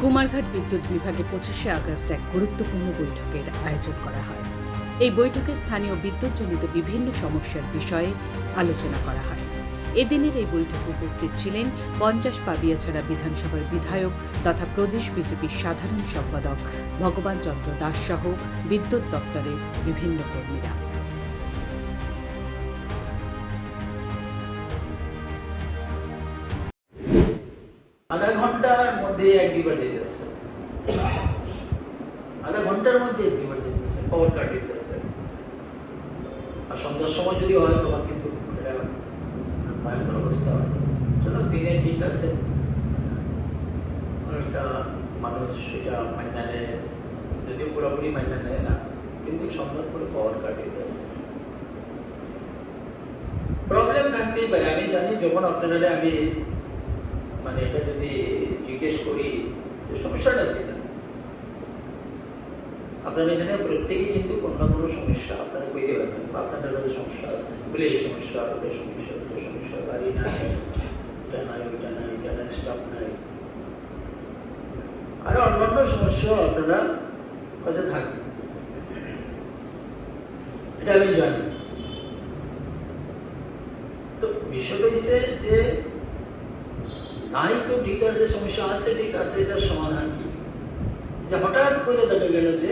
কুমারঘাট বিদ্যুৎ বিভাগে পঁচিশে আগস্ট এক গুরুত্বপূর্ণ বৈঠকের আয়োজন করা হয়। এই বৈঠকে স্থানীয় বিদ্যুৎজনিত বিভিন্ন সমস্যার বিষয়ে আলোচনা করা হয়। এদিনের এই বৈঠকে উপস্থিত ছিলেন পঞ্চাশ পাবিয়াছড়া বিধানসভার বিধায়ক তথা প্রদেশ বিজেপির সাধারণ সম্পাদক ভগবান চন্দ্র দাস সহ বিদ্যুৎ দপ্তরের বিভিন্ন কর্মীরা। আধা ঘণ্টার মধ্যে এক দুবার যেতেছে আধা ঘণ্টার মধ্যে এক দুবার যেতেছে পাওয়ার কাট দিতেছে আর সন্ধ্যার সময় যদি হয়, তখন কিন্তু এটা ভয়ঙ্কর অবস্থা হয়। চলো, দিনে ঠিক আছে। একটা মানুষ সেটা মাইনা নেয় যদিও পুরোপুরি মাইনা নেয় না, কিন্তু সন্ধ্যার পরে পাওয়ার কাট দিতেছে প্রবলেম থাকতেই পারে। আমি জানি যখন আপনারা আমি মানে এটা যদি জিজ্ঞেস করি সমস্যাটা কি? আপনার এখানে প্রত্যেকেই কিন্তু কোনো না কোনো সমস্যা, আপনারা কইতে পারবেন। বা আপনাদের কাছে সমস্যা আছে। বলে, এই সমস্যা ওটা সমস্যা ওটা সমস্যা গাড়ি নাই, এটা নাই, ওইটা নাই, এটা নাই, স্টাফ নাই। আরও অন্যান্য সমস্যা আপনারা কাছে থাকবে এটা আমি জানি। তো হচ্ছে যে নাই তো ঠিক আছে সমস্যা আছে, ঠিক আছে সমাধান কি? যে হঠাৎ করে দেখা গেল যে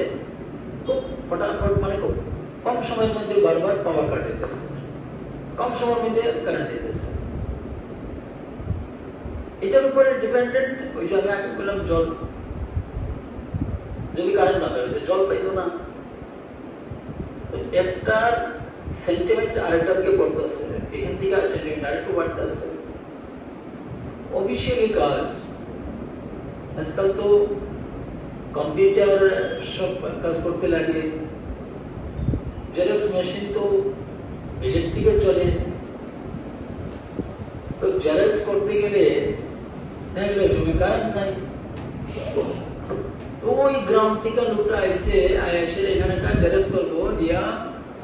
খুব ফটাফট মানে খুব কম সময়ের মধ্যে বারবার পাওয়ার কাট কম সময়ের মধ্যে কারেন্ট যেতেছে এটার উপরে ডিপেন্ডেন্ট ওই যে আমি আগে বললাম জল। যদি কারেন্ট না থাকে, জল পাইতো না। তো একটার সেন্টিমেন্ট আরেকটাকে পড়তেছে, এখান থেকে সেন্টিমেন্ট আরেকটু বাড়তেছে। অফিসিয়ালি কাজ আজকাল তো কম্পিউটার সব কাজ করতে লাগে জেরক্স মেশিন তো ইলেকট্রিকে চলে তো জেরক্স করতে গেলে দেখা গেল জমি কারেন্ট নাই তো ওই গ্রাম থেকে লোকটা এসে এসে এখানে একটা জেরক্স করব দিয়া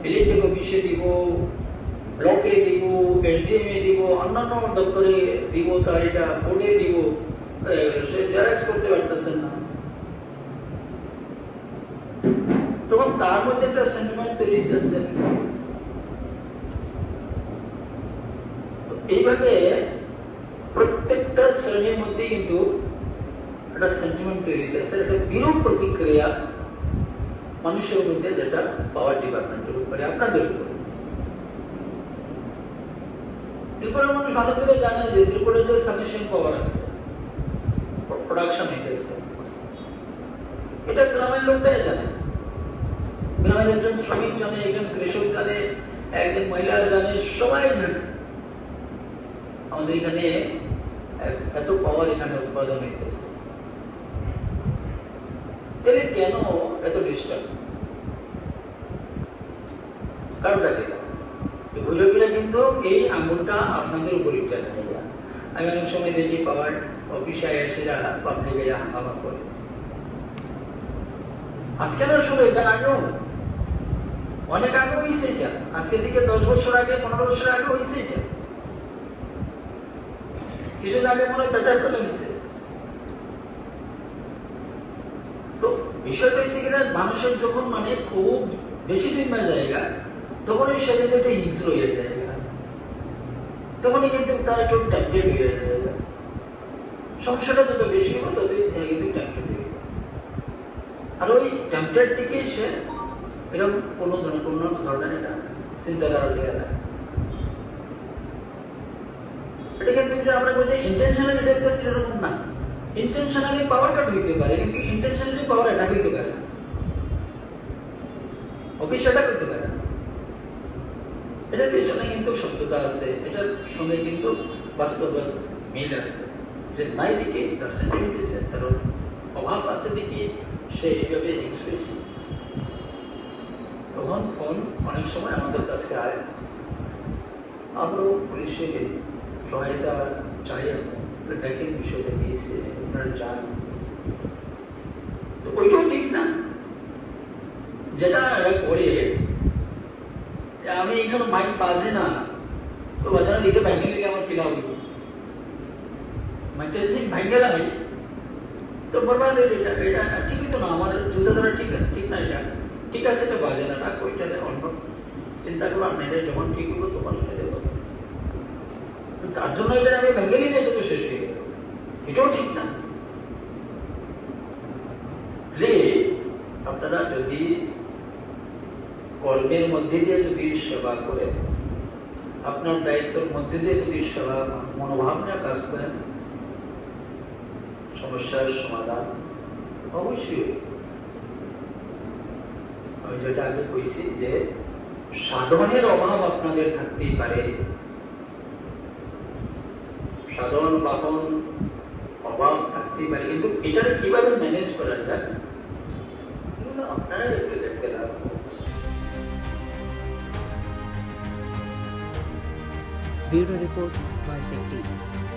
ইলেকট্রিক অফিসে দিব ব্লকে দিব এসডিএমে দিব, অন্যান্য দপ্তরে দিব তার এটা দিব সে জেরক্স করতে পারতেছেন না। তখন তার মধ্যে একটা সেন্টিমেন্ট তৈরি হতেছে এইভাবে প্রত্যেকটা শ্রেণির মধ্যে কিন্তু একটা সেন্টিমেন্ট তৈরি হতেছে একটা বিরূপ প্রতিক্রিয়া মানুষের মধ্যে যেটা পাওয়ার ডিপার্টমেন্টের উপরে আপনাদের উপরে। ত্রিপুরার মানুষ ভালো করে জানে যে সাফিসিয়েন্ট পাওয়ার আছে প্রোডাকশন হইতেছে এটা গ্রামের লোকটাই জানে গ্রামের একজন শ্রমিক জানে একজন কৃষক জানে একজন মহিলা জানে সবাই জানে আমাদের এখানে এত পাওয়ার এখানে উৎপাদন হইতেছে কেন এত ডিস্টার্ব কারণটা কি কিন্তু এই আঙুলটা আপনাদের দেয় আমি অনেক সময় দেখি পাওয়ার এসে যারা হাঙ্গামা করে। আজকে না শুধু এটা আগেও। অনেক আগে হয়েছে এটা। দশ বছর আগে, পনেরো বছর আগে হয়েছে এটা। কিছুদিন আগে মনে পেঁচার তো লেগেছে তো বিষয়টা হচ্ছে মানুষের যখন মানে খুব বেশি দিন জায়গা তখন ওই শরীরে একটা হিংস্র হয়ে যায়। তখনই কিন্তু তার একটু ট্যাম্পটেড হয়ে যায়। সমস্যাটা যত বেশি হবে তত কিন্তু ট্যাম্পটেড আর ওই ট্যাম্পটেড থেকে সে এরকম কোনো ধরনের কোনো ধরনের এটা চিন্তাধারা দিয়ে দেয় এটা কিন্তু যে আমরা বলি ইন্টেনশনালি এটা একটা সেরকম না। ইন্টেনশনালি পাওয়ার কাট হইতে পারে, কিন্তু ইন্টেনশনালি পাওয়ার অ্যাটাক হইতে পারে অফিস অ্যাটাক হইতে পারে। এটার পেছনে কিন্তু সত্যতা আছে, এটার সঙ্গে কিন্তু বাস্তব মিল আছে। যে নাই দিকে তার সেন্টিমেন্ট তার অভাব আছে দিকে সে এইভাবে এক্সপ্রেসিভ তখন ফোন অনেক সময় আমাদের কাছে আয়। আমরাও পুলিশের সহায়তা চাই দেখেন বিষয়টা দিয়েছে আপনারা যান তো ওইটাও ঠিক না। যেটা করে আমি এখানে মাইক বাজে না তো বাজারে দিকে ভেঙে গেলে আমার কিনা হবে মাইকটা যদি ভেঙে লাগে তো বরবাদ এটা এটা ঠিকই তো না আমার চিন্তাধারা ঠিক আছে ঠিক না এটা ঠিক আছে এটা বাজে না রাখ ওইটা অন্য চিন্তা করো আর এটা যখন ঠিক হলো এটা দেবো তার জন্য এটা আমি ভেঙে নিলে এটা তো শেষ হয়ে গেল এটাও ঠিক না আপনারা যদি কর্মের মধ্যে দিয়ে যদি সেবা করেন আপনার দায়িত্বের মধ্যে দিয়ে যদি সেবা মনোভাব নিয়ে কাজ করেন সমস্যার সমাধান অবশ্যই আমি যেটা আগে কইছি যে, সাধনের অভাব আপনাদের থাকতেই পারে। সাধন, বাহন, অভাব থাকতেই পারে। কিন্তু এটাকে কীভাবে ম্যানেজ করা যায় আপনারা Video Report, by 18.